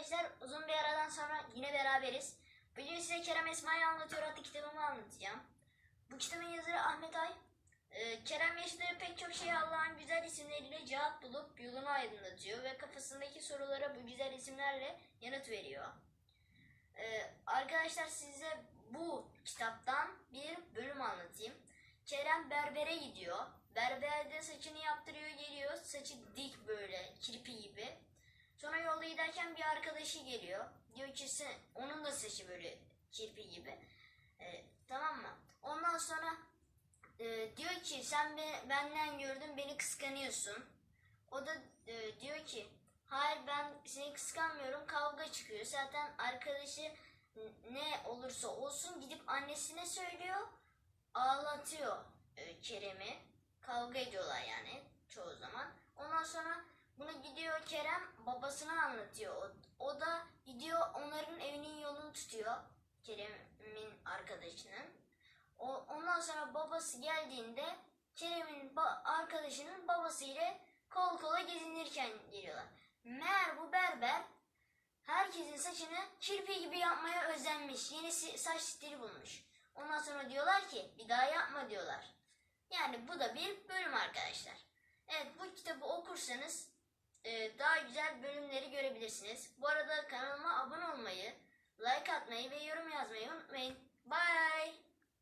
arkadaşlar uzun bir aradan sonra yine beraberiz. Bugün size Kerem Esma'yı anlatıyor adlı kitabımı anlatacağım. Bu kitabın yazarı Ahmet Ay. Ee, Kerem yaşadığı pek çok şeye Allah'ın güzel isimleriyle cevap bulup yolunu aydınlatıyor ve kafasındaki sorulara bu güzel isimlerle yanıt veriyor. Ee, arkadaşlar size bu kitaptan bir bölüm anlatayım. Kerem berbere gidiyor. Berberde saçını yaptırıyor geliyor. Saçı dik böyle kirpi gibi. Sonra yolda giderken bir arkadaşı geliyor. Diyor ki sen, onun da saçı böyle kirpi gibi. Ee, tamam mı? Ondan sonra e, diyor ki sen be, benden gördün beni kıskanıyorsun. O da e, diyor ki hayır ben seni kıskanmıyorum kavga çıkıyor. Zaten arkadaşı ne olursa olsun gidip annesine söylüyor ağlatıyor e, Kerem'i. Kavga ediyorlar yani çoğu zaman. Ondan sonra bunu gidiyor Kerem babasına anlatıyor. O, o da gidiyor onların evinin yolunu tutuyor. Kerem'in arkadaşının. O, ondan sonra babası geldiğinde Kerem'in ba- arkadaşının babası ile kol kola gezinirken geliyorlar. Meğer bu berber herkesin saçını kirpi gibi yapmaya özenmiş. Yeni saç stili bulmuş. Ondan sonra diyorlar ki bir daha yapma diyorlar. Yani bu da bir bölüm arkadaşlar. Evet bu kitabı okursanız güzel bölümleri görebilirsiniz. Bu arada kanalıma abone olmayı, like atmayı ve yorum yazmayı unutmayın. Bye.